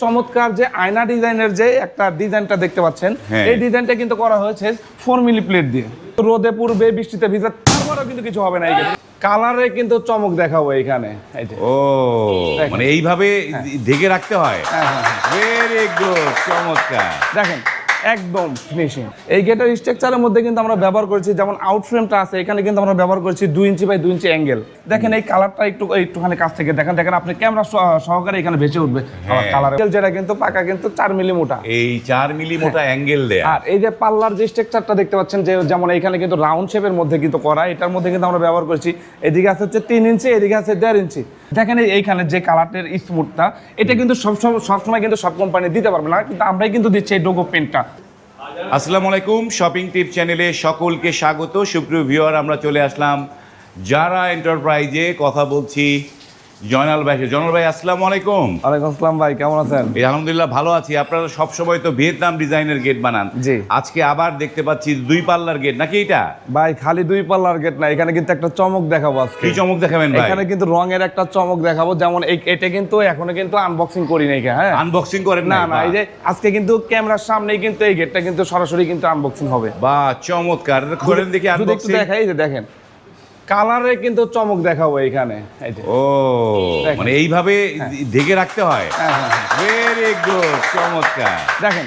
চমৎকার যে আয়না ডিজাইনের যে একটা ডিজাইনটা দেখতে পাচ্ছেন হ্যাঁ। এই ডিজাইনটা কিন্তু করা হয়েছে ফোর মিলি প্লেট দিয়ে। রোদে পূর্বে বৃষ্টিতে ভিজে তারপরেও কিন্তু কিছু হবে না কালারে কিন্তু চমক দেখাবো এখানে ও। মানে এইভাবে ঢেকে রাখতে হয়? হ্যাঁ, হ্যাঁ, ভেরি গুড চমৎকার। দেখেন একদম ফিনিশিং এই গেটের স্ট্রাকচারের মধ্যে কিন্তু আমরা ব্যবহার করেছি যেমন আউট ফ্রেমটা আছে এখানে কিন্তু আমরা ব্যবহার করেছি দুই ইঞ্চি বাই দুই ইঞ্চি অ্যাঙ্গেল দেখেন এই কালারটা একটু একটুখানি কাছ থেকে দেখেন দেখেন আপনি ক্যামেরা সহকারে এখানে ভেসে উঠবে। হ্যাঁ। কালার যেটা কিন্তু পাকা কিন্তু চার মিলি মোটা এই চার মিলি মোটা অ্যাঙ্গেল দেয়া। আর এই যে পাল্লার যে স্ট্রাকচারটা দেখতে পাচ্ছেন যে যেমন এখানে কিন্তু রাউন্ড শেপের মধ্যে কিন্তু করা এটার মধ্যে কিন্তু আমরা ব্যবহার করেছি। এদিকে আছে হচ্ছে তিন ইঞ্চি এদিকে আছে দেড় ইঞ্চি দেখেন এই- এইখানে যে কালারটের স্মুথটা এটা কিন্তু সব সব- সবসময় কিন্তু সব কোম্পানি দিতে পারবে না কিন্তু আমরাই কিন্তু দিচ্ছি এই ডোগো পেনটা আসসালামু আলাইকুম শপিং টিপ চ্যানেলে সকলকে স্বাগত। সুপ্রিয় ভিউয়ার, আমরা চলে আসলাম যারা এন্টারপ্রাইজে কথা বলছি জয়নাল ভাই জয়নাল ভাই আসসালামু আলাইকুম। ওয়ালাইকুম আসসালাম ভাই কেমন আছেন? এই আলহামদুলিল্লাহ ভালো আছি। আপনারা সব সময় তো ভিয়েতনাম ডিজাইনের গেট বানান। জি। আজকে আবার দেখতে পাচ্ছি দুই পাল্লার গেট নাকি এটা ভাই খালি দুই পাল্লার গেট না এখানে কিন্তু একটা চমক দেখাবো আজকে। কি চমক দেখাবেন ভাই? এখানে কিন্তু রঙের একটা চমক দেখাবো যেমন এই এটা কিন্তু এখনও কিন্তু আনবক্সিং করি নাই হ্যাঁ? আনবক্সিং করেন না না এই যে আজকে কিন্তু ক্যামেরার সামনেই কিন্তু এই গেটটা কিন্তু সরাসরি কিন্তু আনবক্সিং হবে। বাহ চমৎকার। করেন দেখি আনবক্সিং দেখাই যে দেখেন। কালারে কিন্তু চমক দেখাবো এখানে। ও মানে এইভাবে ঢেকে রাখতে হয়? হ্যাঁ, হ্যাঁ, হ্যাঁ। ভেরি গুড চমৎকার। দেখেন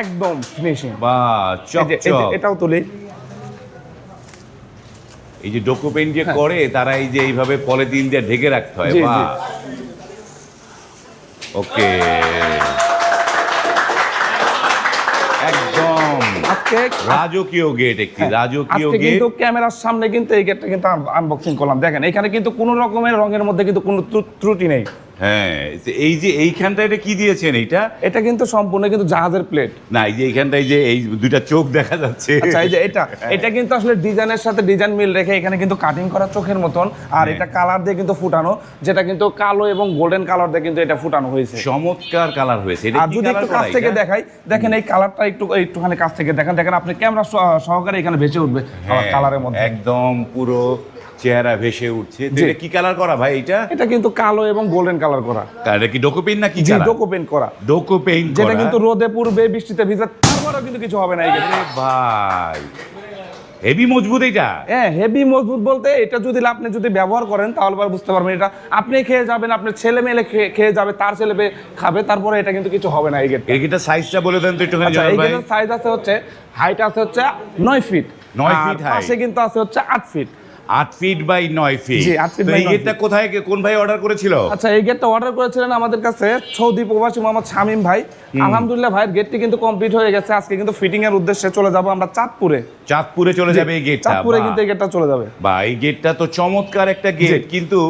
একদম ফিনিশিং বাহ চকচক। এটাও তুলি। এই যে ডকুমেন্ট যে করে তারা এই যে এইভাবে পলিথিন দিয়ে ঢেকে রাখতে হয় জি। ওকে। আজকে রাজকীয় গেট একটি রাজকীয় গেট কিন্তু ক্যামেরার সামনে কিন্তু এই গেটটা কিন্তু আনবক্সিং করলাম। দেখেন এখানে কিন্তু কোনো রকমের রঙের মধ্যে কিন্তু কোনো ত্রুটি নেই। হ্যাঁ এই যে এইখানটা এটা কি দিয়েছেন এইটা? এটা কিন্তু সম্পূর্ণ কিন্তু জাহাজের প্লেট না এই যে এইখানটায় যে এই দুইটা চোখ দেখা যাচ্ছে। আচ্ছা এই যে এটা এটা কিন্তু আসলে ডিজাইনের সাথে ডিজাইন মিল রেখে এখানে কিন্তু কাটিং করা চোখের মতন আর হ্যাঁ। এটা কালার দিয়ে কিন্তু ফুটানো যেটা কিন্তু কালো এবং গোল্ডেন কালার দিয়ে কিন্তু এটা ফুটানো হয়েছে। চমৎকার কালার হয়েছে। এটা আর যদি একটু কাছ থেকে? দেখাই দেখেন এই কালারটা একটু একটুখানি কাছ থেকে দেখেন। দেখেন আপনি ক্যামেরা সহকারে এখানে ভেসে উঠবে হ্যাঁ, কালারের মধ্যে। একদম পুরো চেহারা ভেসে উঠছে। তো জি। এটা কি কালার করা ভাই এটা এটা কিন্তু কালো এবং গোল্ডেন কালার করা। এটা কি ডোকোপেন না কি জি কালার ডোকো পেন্ট করা। ডোকো পেইন্ট যেটা কিন্তু রোদে পূর্বে বৃষ্টিতে ভিজে তারপরেও কিন্তু কিছু হবে না এই গেটে। ভাই। হেভি মজবুত এটা হ্যাঁ হেভি মজবুত বলতে এটা যদি আপনি যদি ব্যবহার করেন তাহলে পরে বুঝতে পারবেন এটা। আপনি খেয়ে যাবেন আপনার ছেলে মেয়ে খেয়ে- খেয়ে যাবে তার ছেলে মেয়ে খাবে তারপরে এটা কিন্তু কিছু হবে না এই গেটের কিটা সাইজটা বলে দেন তো একটুখানি আচ্ছা এই ভাই। গেটের সাইজ আছে হচ্ছে হাইট আছে হচ্ছে নয় ফিট নয় আর feet height। পাশে কিন্তু আছে হচ্ছে আট ফিট আট ফিট বাই নয় ফিট এই গেটটা কোথায় কোন ভাই অর্ডার করেছিল? আচ্ছা এই গেটটা অর্ডার করেছিলেন আমাদের কাছে সৌদি প্রবাসী মোহাম্মদ শামীম ভাই। আলহামদুলিল্লাহ ভাইয়ের গেটটি কিন্তু কমপ্লিট হয়ে গেছে। আজকে কিন্তু ফিটিং এর উদ্দেশ্যে চলে যাব আমরা চাঁদপুরে। চাঁদপুরে চলে যাবে এই গেটটা চাঁদপুরে কিন্তু এই গেটটা চলে যাবে। বা এই গেটটা তো চমৎকার একটা গেট কিন্তু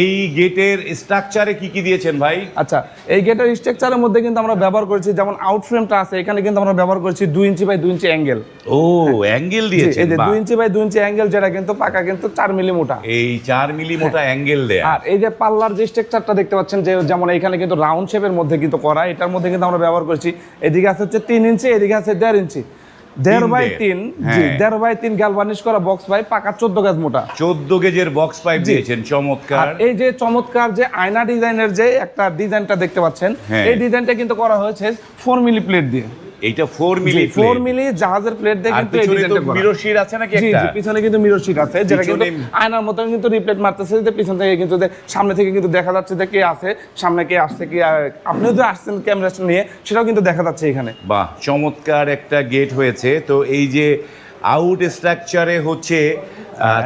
এই গেটের স্ট্রাকচারে কি কি দিয়েছেন ভাই? আচ্ছা এই গেটের স্ট্রাকচারের মধ্যে কিন্তু আমরা ব্যবহার করেছি যেমন আউট ফ্রেমটা আছে এখানে কিন্তু আমরা ব্যবহার করেছি দুই ইঞ্চি বাই দুই ইঞ্চি অ্যাঙ্গেল ও অ্যাঙ্গেল দিয়েছে এই যে। দুই ইঞ্চি বাই দুই ইঞ্চি অ্যাঙ্গেল যেটা কিন্তু পাকা কিন্তু চার মিলি মোটা। এই চার মিলি মোটা অ্যাঙ্গেল দেয়া। আর এই যে পাল্লার যে স্ট্রাকচারটা দেখতে পাচ্ছেন যে যেমন এখানে কিন্তু রাউন্ড শেপের মধ্যে কিন্তু করা এটার মধ্যে কিন্তু আমরা ব্যবহার করেছি এদিকে আছে হচ্ছে তিন ইঞ্চি এদিকে আছে দেড় ইঞ্চি। দেড় বাই তিন হ্যাঁ। দেড় বাই তিন গ্যালভানিশ করা বক্স পাইপ পাকা চোদ্দ গেজ মোটা। চোদ্দ গেজের বক্স পাইপ দিয়েছেন চমৎকার। এই যে চমৎকার যে আয়না ডিজাইনের যে একটা ডিজাইনটা দেখতে পাচ্ছেন হ্যাঁ। এই ডিজাইনটা কিন্তু করা হয়েছে ফোর মিলি প্লেট দিয়ে। এইটা ফোর মিলি ফোর মিলি জাহাজের প্লেট দিয়ে আর কিন্তু করা। মিরর শিট আছে নাকি একটা জি পিছনে কিন্তু মিরর শিট আছে যেটা কিন্তু আয়নার মতন কিন্তু রিপ্লেট মারতেছে যে পিছন থেকে কিন্তু সামনে থেকে কিন্তু দেখা যাচ্ছে যে কে আছে সামনে কে আসছে কি আর আপনিও যে আসছেন ক্যামেরা নিয়ে সেটাও কিন্তু দেখা যাচ্ছে এখানে। বাহ চমৎকার একটা গেট হয়েছে। তো এই যে আউট স্ট্রাকচারে হচ্ছে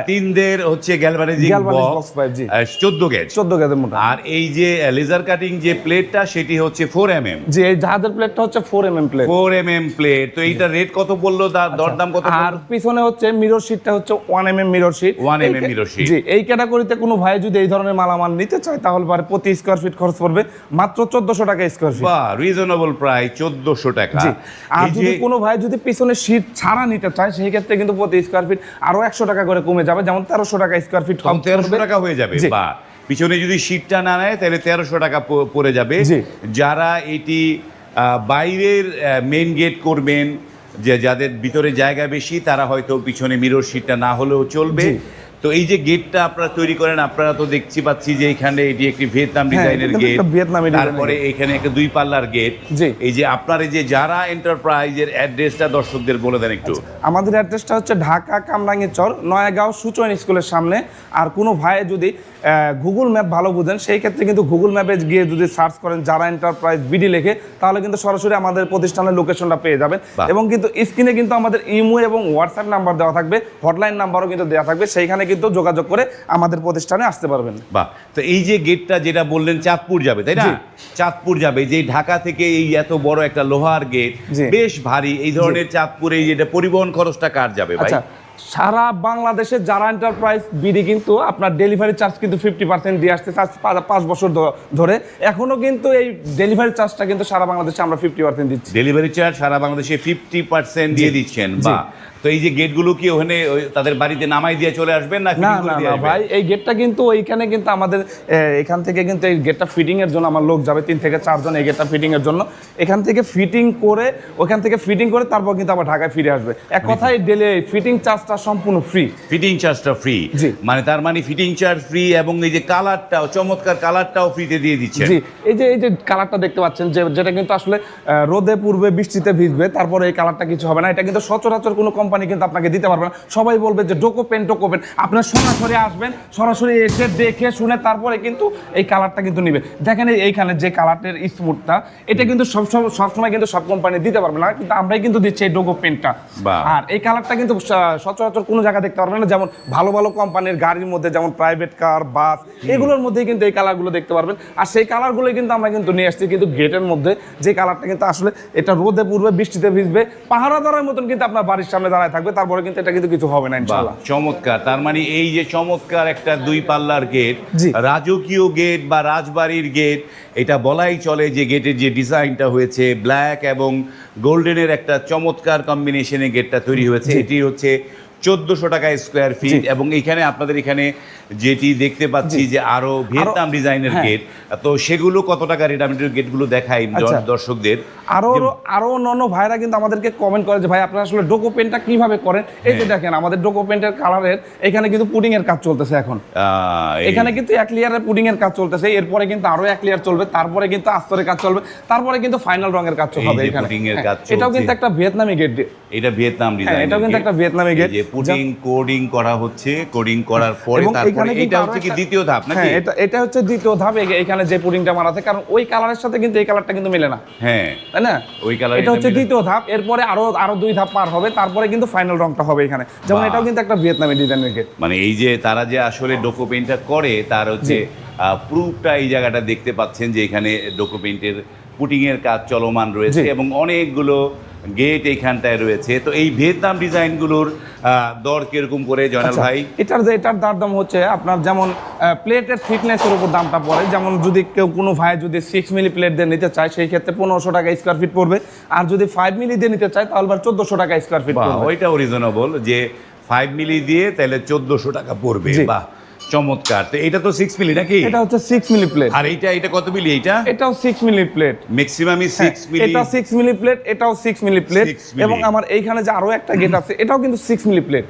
তিনদের হচ্ছে গ্যালভানাইজিং বক্স pipe, জি। চোদ্দ গেজ চোদ্দ গাছের মোটা। আর এই যে লেজার কাটিং যে প্লেটটা সেটি হচ্ছে ফোর এম এম যে জাহাজের প্লেটটা হচ্ছে four M M plate four M M plate তো এইটা রেট কত বলল? তার দরদাম কত আর পিছনে হচ্ছে মিরর শিটটা হচ্ছে one M M mirror sheet 1 mm mirror sheet। জি এই ক্যাটাগরিতে কোনো ভাই যদি এই ধরনের মালামাল নিতে চায় তাহলে পারে প্রতি স্কোয়ার ফিট খরচ পড়বে মাত্র চোদ্দশো টাকা স্কোয়ার ফিট বা রিজনেবল প্রায় চোদ্দশো টাকা। জি আর যদি কোনো ভাই যদি পিছনে শীট ছাড়া নিতে চায় সেই ক্ষেত্রে কিন্তু প্রতি স্কোয়ার ফিট আরও একশো টাকা করে কমে যাবে যেমন তেরোশো টাকা স্কোয়ার ফিট কম তেরোশো টাকা হয়ে যাবে বা পিছনে যদি সিটটা না নেয় তাহলে তেরোশো টাকা পরে পড়ে যাবে। যারা এটি বাইরের মেন গেট করবেন যে যাদের ভিতরে জায়গা বেশি তারা হয়তো পিছনে মিরর সিটটা না হলেও চলবে। তো এই যে গেটটা আপনারা তৈরি করেন আপনারা তো দেখছি পাচ্ছি যে এখানে এটি একটি ভিয়েতনাম হ্যাঁ, ডিজাইনের গেট একটা ভিয়েতনামি ডিজাইনের তারপরে এখানে একটা দুই পাল্লার গেট যে এই যে আপনার এই যে যারা এন্টারপ্রাইজের অ্যাড্রেসটা দর্শকদের বলে দেন একটু। আমাদের অ্যাড্রেসটা হচ্ছে ঢাকা কামরাঙ্গীর চর নয়াগাঁও সুচয়ন স্কুলের সামনে। আর কোনো ভাই যদি গুগল ম্যাপ ভালো বুঝেন সেই ক্ষেত্রে কিন্তু গুগল ম্যাপে গিয়ে যদি সার্চ করেন যারা এন্টারপ্রাইজ বিডি লেখে তাহলে কিন্তু সরাসরি আমাদের প্রতিষ্ঠানের লোকেশনটা পেয়ে যাবেন। এবং কিন্তু স্ক্রিনে কিন্তু আমাদের ইমো এবং হোয়াটসঅ্যাপ নাম্বার দেওয়া থাকবে হটলাইন নাম্বারও কিন্তু দেওয়া থাকবে সেইখানে কিন্তু যোগাযোগ করে আমাদের প্রতিষ্ঠানে আসতে পারবেন। বাহ। তো এই যে গেটটা যেটা বললেন চাঁদপুর যাবে তাই না? চাঁদপুর যাবে যে ঢাকা থেকে এই এত বড় একটা লোহার গেট। বেশ ভারী। এই ধরনের চাঁদপুরে এই যেটা পরিবহন খরচটা কার যাবে ভাই? আচ্ছা সারা বাংলাদেশে যারা এন্টারপ্রাইজ বিডি কিন্তু আপনার ডেলিভারি চার্জ কিন্তু ফিফটি পার্সেন্ট দিয়ে আসতে পাঁচ বছর ধরে। এখনও কিন্তু এই ডেলিভারি চার্জটা কিন্তু সারা বাংলাদেশে আমরা ফিফটি পার্সেন্ট দিচ্ছি। ডেলিভারি চার্জ সারা বাংলাদেশে ফিফটি পার্সেন্ট দিয়ে দিচ্ছেন বা তো এই যে গেটগুলো কি ওখানে তাদের বাড়িতে নামাই দিয়ে চলে আসবেন না না না? ভাই এই গেটটা কিন্তু ওইখানে কিন্তু আমাদের এখান থেকে কিন্তু এই গেটটা ফিটিং এর জন্য আমার লোক যাবে তিন থেকে চারজন এই গেটটা ফিটিং এর জন্য। এখান থেকে ফিটিং করে ওখান থেকে ফিটিং করে তারপর কিন্তু আবার ঢাকায় ফিরে আসবে। এক কথায় ডেলি ফিটিং চার্জটা সম্পূর্ণ ফ্রি ফিটিং চার্জটা ফ্রি জি। মানে তার মানে ফিটিং চার্জ ফ্রি এবং এই যে কালারটাও চমৎকার কালারটাও ফ্রিতে দিয়ে দিচ্ছে জি এই যে এই যে কালারটা দেখতে পাচ্ছেন যে যেটা কিন্তু আসলে রোদে পূর্বে বৃষ্টিতে ভিজবে তারপরে এই কালারটা কিছু হবে না। এটা কিন্তু সচরাচর কোনো কোম্পানি কিন্তু আপনাকে দিতে পারবে না। সবাই বলবে যে ডোকো পেন টোকো পেন। আপনার সরাসরি আসবেন সরাসরি এসে দেখে শুনে তারপরে কিন্তু এই কালারটা কিন্তু নিবে। দেখেন এইখানে যে কালারটার স্মুথটা এটা কিন্তু সব সব- সবসময় কিন্তু সব কোম্পানি দিতে পারবে না কিন্তু আমরাই কিন্তু দিচ্ছি এই ডোকো পেনটা। আর এই কালারটা কিন্তু সচরাচর কোনো জায়গায় দেখতে পারবেন না যেমন ভালো ভালো কোম্পানির গাড়ির মধ্যে যেমন প্রাইভেট কার বাস এগুলোর মধ্যে কিন্তু এই কালারগুলো দেখতে পারবেন। আর সেই কালারগুলো কিন্তু আমরা কিন্তু নিয়ে আসছি কিন্তু গেটের মধ্যে যে কালারটা কিন্তু আসলে এটা রোদে পূর্বে বৃষ্টিতে ভিজবে পাহারা দাঁড়ার মতন কিন্তু আপনার বাড়ির সামনে দাঁড়ায় থাকবে তারপরে কিন্তু এটা কিন্তু কিছু হবে না ইনশাআল্লাহ চমৎকার। তার মানে এই যে চমৎকার একটা দুই পাল্লার গেট রাজকীয় গেট বা রাজবাড়ির গেট এটা বলাই চলে যে গেটের যে ডিজাইনটা হয়েছে ব্ল্যাক এবং গোল্ডেনের একটা চমৎকার কম্বিনেশনে গেটটা তৈরি হয়েছে। এটি হচ্ছে চোদ্দশো টাকা স্কোয়ার ফিট এবং এখানে আপনাদের এখানে যেটি দেখতে পাচ্ছি যে আরও ভিয়েতনাম ডিজাইনের হ্যাঁ। গেট তো সেগুলো কত টাকা রেট আমি গেটগুলো দেখাই আচ্ছা। দর্শকদের। আরও আরও অন্যান্য ভাইরা কিন্তু আমাদেরকে কমেন্ট করে যে ভাই আপনারা আসলে ডোকো পেনটা কীভাবে করেন? এই যে দেখেন আমাদের ডোকো পেন্টের কালারের এখানে কিন্তু পুডিং এর কাজ চলতেছে এখন। এখানে কিন্তু এক লেয়ারের পুডিং এর কাজ চলতেছে এরপরে কিন্তু আরও এক লেয়ার চলবে তারপরে কিন্তু আস্তরের কাজ চলবে তারপরে কিন্তু ফাইনাল রঙের কাজ হবে এখানে। হ্যাঁ, এটাও কিন্তু একটা ভিয়েতনামি গেট এটা ভিয়েতনাম ডিজাইন এটাও কিন্তু একটা ভিয়েতনামি গেট। কোডিং করা হচ্ছে কোডিং করার পরে তারপরে এটা হচ্ছে কি দ্বিতীয় ধাপ নাকি? হ্যাঁ এটা এটা হচ্ছে দ্বিতীয় ধাপ এখানে যে পুডিংটা মারাতে কারণ ওই কালারের সাথে কিন্তু এই কালারটা কিন্তু মেলে না। হ্যাঁ তাই না? ওই colour এটা হচ্ছে দ্বিতীয় ধাপ এরপরে আরও আরও দুই ধাপ পার হবে তারপরে কিন্তু ফাইনাল রংটা হবে এখানে। যেমন এটাও কিন্তু একটা ভিয়েতনামি ডিজাইনের গেট মানে এই যে তারা যে আসলে ডকুমেন্টটা করে তার হচ্ছে প্রুফটা এই জায়গাটা দেখতে পাচ্ছেন যে এখানে ডকুমেন্টের পুটিং এর কাজ চলমান রয়েছে এবং অনেকগুলো গেট এইখানটায় রয়েছে। তো এই ভিয়েতনাম ডিজাইনগুলোর দর কীরকম করে জয়নাল আচ্ছা, ভাই? এটার যে- এটার দার দাম হচ্ছে আপনার যেমন প্লেটের থিকনেসের উপর দামটা পড়ে। যেমন যদি কেউ কোনো ভাই যদি সিক্স মিলি প্লেট দিয়ে নিতে চায় সেই ক্ষেত্রে পনেরোশো টাকা স্কোয়ার ফিট পড়বে। আর যদি ফাইভ মিলি দিয়ে নিতে চায় তাহলে চোদ্দশো টাকা স্কোয়ার ফিট ওইটাও রিজনেবল যে ফাইভ মিলি দিয়ে তাহলে চোদ্দশো টাকা পড়বে। বাহ চমৎকার। তো এটা তো সিক্স মিলি নাকি? এটা হচ্ছে সিক্স মিলি প্লেট আর এইটা এটা কত মিলি এইটা? এটাও সিক্স মিলি প্লেট ম্যাক্সিমামই সিক্স মিলি এটা সিক্স মিলি প্লেট এটাও সিক্স মিলি প্লেট এবং আমার এইখানে যে আরও একটা গেট আছে এটাও কিন্তু সিক্স মিলি প্লেট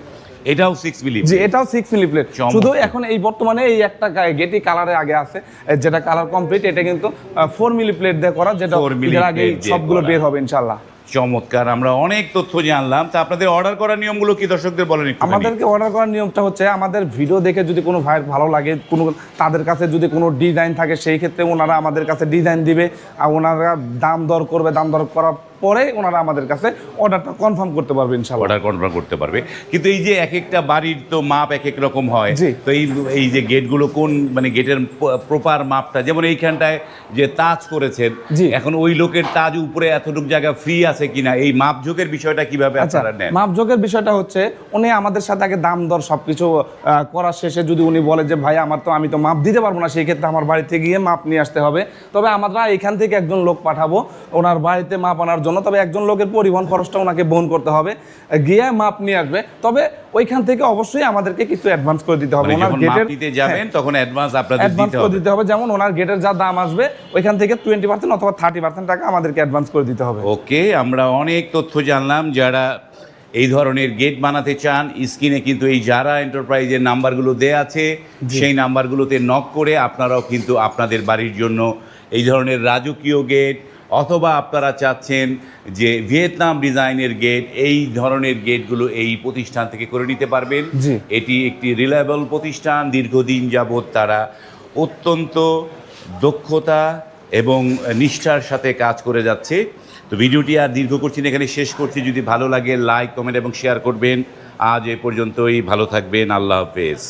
এটাও সিক্স মিলি জি এটাও সিক্স মিলি প্লেট শুধু এখন এই বর্তমানে এই একটা গেটই কালারে আগে আছে যেটা কালার কমপ্লিট এটা কিন্তু ফোর মিলি প্লেট দিয়ে করা যেটা 4 আগে সবগুলো বের হবে ইনশাল্লাহ চমৎকার, আমরা অনেক তথ্য জানলাম। তা আপনাদের অর্ডার করার নিয়মগুলো কি দর্শকদের বলেন আমাদেরকে অর্ডার করার নিয়মটা হচ্ছে, আমাদের ভিডিও দেখে যদি কোনো ভাই ভালো লাগে, কোনো তাদের কাছে যদি কোনো ডিজাইন থাকে, সেই ক্ষেত্রে ওনারা আমাদের কাছে ডিজাইন দিবে, আর ওনারা দাম দর করবে, দাম দর করার পরে ওনারা আমাদের কাছে অর্ডারটা কনফার্ম করতে পারবে ইনশাল্লাহ অর্ডার কনফার্ম করতে পারবে। কিন্তু এই যে এক একটা বাড়ির তো মাপ এক এক রকম হয়। তো এই এই যে গেটগুলো কোন মানে গেটের প্রপার মাপটা যেমন এইখানটায় যে তাজ করেছেন। এখন ওই লোকের তাজ উপরে এতটুকু জায়গা ফ্রি আছে কিনা এই মাপঝোঁকের বিষয়টা কীভাবে আচ্ছা আপনারা নেন? মাপযোগের বিষয়টা হচ্ছে উনি আমাদের সাথে আগে দাম দর সবকিছু করার শেষে যদি উনি বলে যে ভাই আমার তো আমি তো মাপ দিতে পারব না সেই ক্ষেত্রে আমার বাড়িতে গিয়ে মাপ নিয়ে আসতে হবে। তবে আমরা এখান থেকে একজন লোক পাঠাবো ওনার বাড়িতে মাপ আনার জন্য তবে একজন লোকের পরিবহন খরচটা ওনাকে বহন করতে হবে। গিয়ে মাপ নিয়ে আসবে। তবে ওইখান থেকে অবশ্যই আমাদেরকে কিছু অ্যাডভান্স করে দিতে হবে। মানে ওনার গেটের নিতে যাবেন তখন অ্যাডভান্স আপনাদের অ্যাডভান্স দিতে করে দিতে হবে। যেমন ওনার গেটের যা দাম আসবে ওইখান থেকে টোয়েন্টি পার্সেন্ট অথবা থার্টি পার্সেন্ট টাকা আমাদেরকে অ্যাডভান্স করে দিতে হবে। ওকে আমরা অনেক তথ্য জানলাম। যারা এই ধরনের গেট বানাতে চান স্ক্রিনে কিন্তু এই যারা এন্টারপ্রাইজের নাম্বারগুলো দেয়া আছে। সেই নাম্বারগুলোতে নক করে আপনারাও কিন্তু আপনাদের বাড়ির জন্য এই ধরনের রাজকীয় গেট অথবা আপনারা চাচ্ছেন যে ভিয়েতনাম ডিজাইনের গেট এই ধরনের গেটগুলো এই প্রতিষ্ঠান থেকে করে নিতে পারবেন। এটি একটি রিলায়েবল প্রতিষ্ঠান দীর্ঘদিন যাবৎ তারা অত্যন্ত দক্ষতা এবং নিষ্ঠার সাথে কাজ করে যাচ্ছে। তো ভিডিওটি আর দীর্ঘ করছি না এখানে শেষ করছি। যদি ভালো লাগে লাইক কমেন্ট এবং শেয়ার করবেন। আজ এ পর্যন্তই ভালো থাকবেন আল্লাহ হাফেজ।